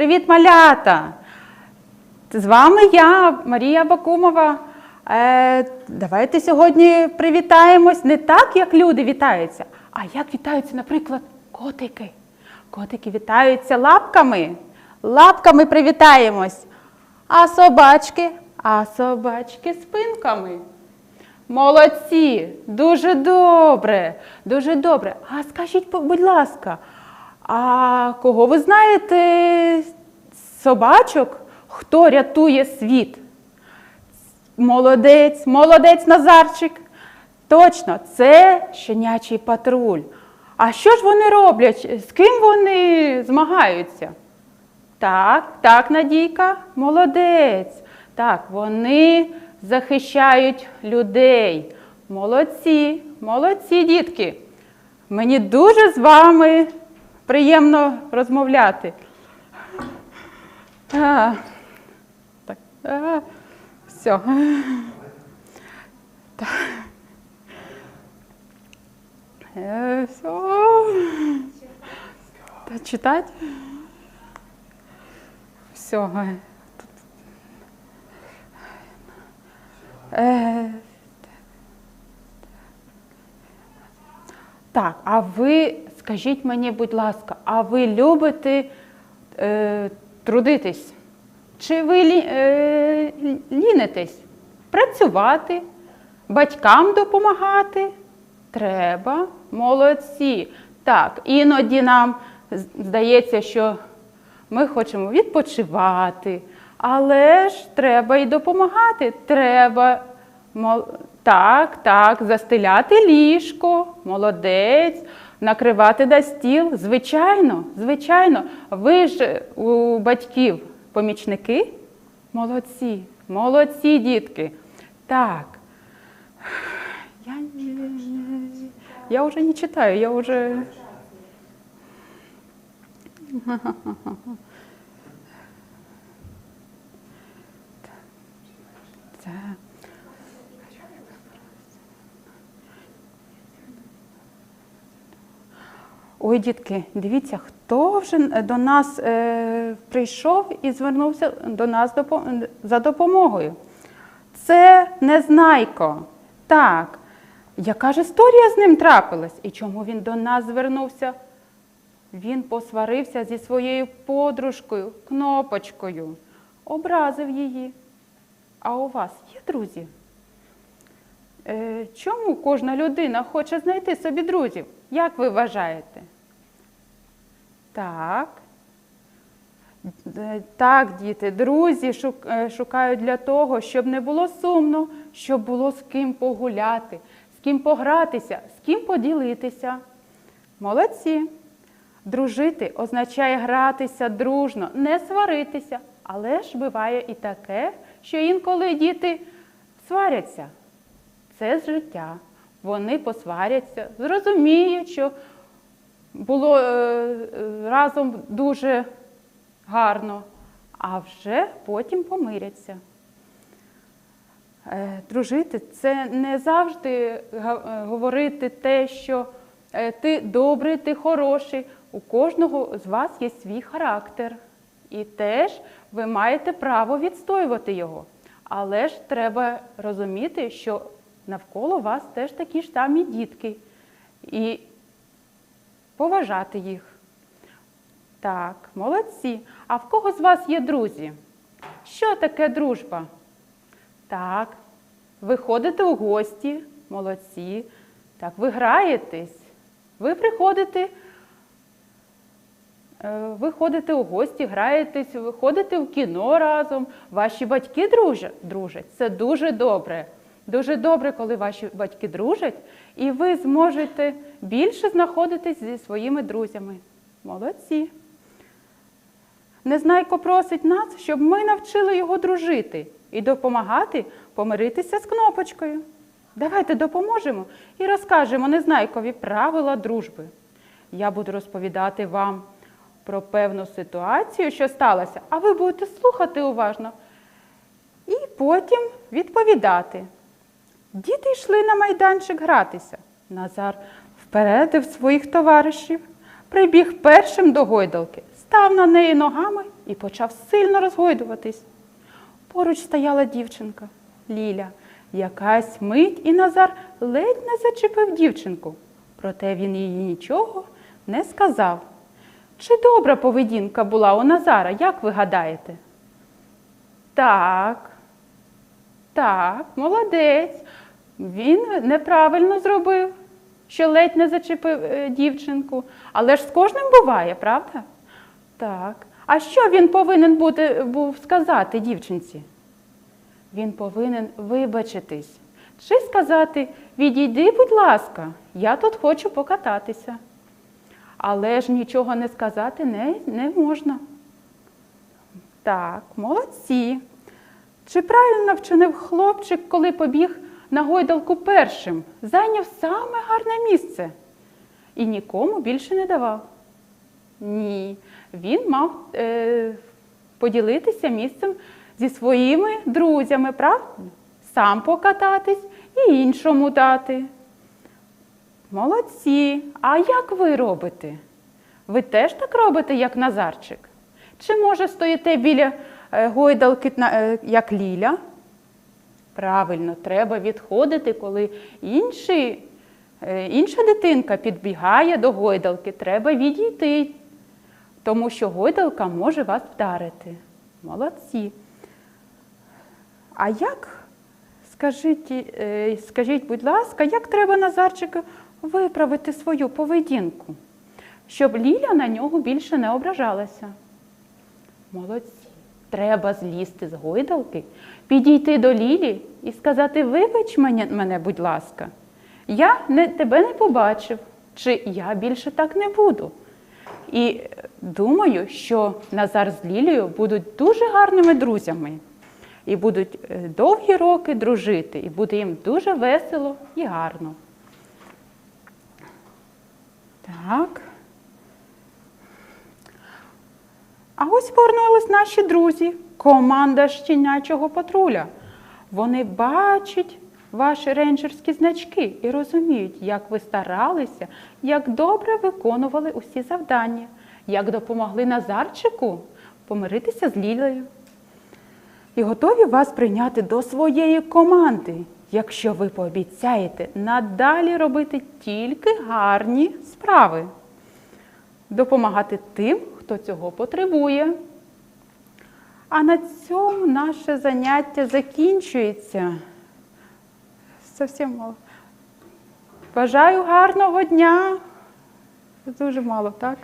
Привіт, малята! З вами я, Марія Бакумова. Е, давайте сьогодні привітаємось не так, як люди вітаються, а як вітаються, наприклад, котики. Котики вітаються лапками. Лапками привітаємось. А собачки, а собачки спинками. Молодці, дуже добре, дуже добре. А скажіть, будь ласка, а кого ви знаєте собачок, хто рятує світ? Молодець, молодець Назарчик. Точно, це щенячий патруль. А що ж вони роблять? З ким вони змагаються? Так, так, Надійка, молодець. Так, вони захищають людей. Молодці, молодці, дітки. Мені дуже з вами приємно розмовляти. А, так, а, все. Так. Е, все. Та читати? Все. тут. Е, Так, а ви скажіть мені, будь ласка, а ви любите е, трудитись? Чи ви е, лінитесь? Працювати, батькам допомагати? Треба, молодці. Так, іноді нам здається, що ми хочемо відпочивати, але ж треба і допомагати. Треба так, так, застеляти ліжко, молодець, накривати на стіл. Звичайно, звичайно. Ви ж у батьків помічники? Молодці, молодці, дітки. Так. Я, я вже не читаю, я вже. Це. Ой, дітки, дивіться, хто вже до нас е, прийшов і звернувся до нас за допомогою. Це Незнайко. Так. Яка ж історія з ним трапилась? І чому він до нас звернувся? Він посварився зі своєю подружкою, кнопочкою, образив її. А у вас є друзі? Е, чому кожна людина хоче знайти собі друзів? Як ви вважаєте? Так. Так, діти, друзі е, шукають для того, щоб не було сумно, щоб було з ким погуляти, з ким погратися, з ким поділитися. Молодці. Дружити означає гратися дружно, не сваритися. Але ж буває і таке, що інколи діти сваряться. Це з життя. Вони посваряться, зрозуміють, що було е, разом дуже гарно, а вже потім помиряться. Е, Дружити це не завжди е, говорити те, що ти добрий, ти хороший. У кожного з вас є свій характер. І теж ви маєте право відстоювати його. Але ж треба розуміти, що навколо вас теж такі ж самі дітки. І поважати їх. Так, молодці. А в кого з вас є друзі? Що таке дружба? Так, ви ходите у гості, молодці. Так, ви граєтесь, ви приходите, е, ви ходите у гості, граєтесь, ви ходите в кіно разом, ваші батьки дружать, дружать. Це дуже добре. Дуже добре, коли ваші батьки дружать, і ви зможете більше знаходитись зі своїми друзями. Молодці. Незнайко просить нас, щоб ми навчили його дружити і допомагати помиритися з кнопочкою. Давайте допоможемо і розкажемо Незнайкові правила дружби. Я буду розповідати вам про певну ситуацію, що сталося, а ви будете слухати уважно і потім відповідати. Діти йшли на майданчик гратися. Назар впередив своїх товаришів, прибіг першим до гойдалки, став на неї ногами і почав сильно розгойдуватись. Поруч стояла дівчинка Ліля. Якась мить і Назар ледь не зачепив дівчинку, проте він їй нічого не сказав. Чи добра поведінка була у Назара, як ви гадаєте? Так, так, молодець. Він неправильно зробив, що ледь не зачепив е, дівчинку. Але ж з кожним буває, правда? Так. А що він повинен бути, був сказати дівчинці? Він повинен вибачитись. Чи сказати відійди, будь ласка, я тут хочу покататися. Але ж нічого не сказати не, не можна. Так, молодці. Чи правильно вчинив хлопчик, коли побіг на гойдалку першим, зайняв саме гарне місце і нікому більше не давав? Ні, він мав е, поділитися місцем зі своїми друзями, правда? Сам покататись і іншому дати. Молодці. А як ви робите? Ви теж так робите, як Назарчик? Чи може стоїте біля е, гойдалки, е, як Ліля? Правильно, треба відходити, коли інші, е, інша дитинка підбігає до гойдалки. Треба відійти, тому що гойдалка може вас вдарити. Молодці. А як, скажіть, е, скажіть, будь ласка, як треба Назарчику виправити свою поведінку, щоб Ліля на нього більше не ображалася? Молодці. Треба злізти з гойдалки, підійти до Лілі і сказати: Вибач мене, будь ласка, я не, тебе не побачив, чи я більше так не буду. І е, думаю, що Назар з Лілією будуть дуже гарними друзями і будуть е, довгі роки дружити, і буде їм дуже весело і гарно. Так. А ось повернулись наші друзі, команда щенячого патруля. Вони бачать ваші рейнджерські значки і розуміють, як ви старалися, як добре виконували усі завдання, як допомогли Назарчику помиритися з Лілею. І готові вас прийняти до своєї команди, якщо ви пообіцяєте надалі робити тільки гарні справи допомагати тим, хто цього потребує. А на цьому наше заняття закінчується. Совсем мало. Бажаю гарного дня. Дуже мало, так?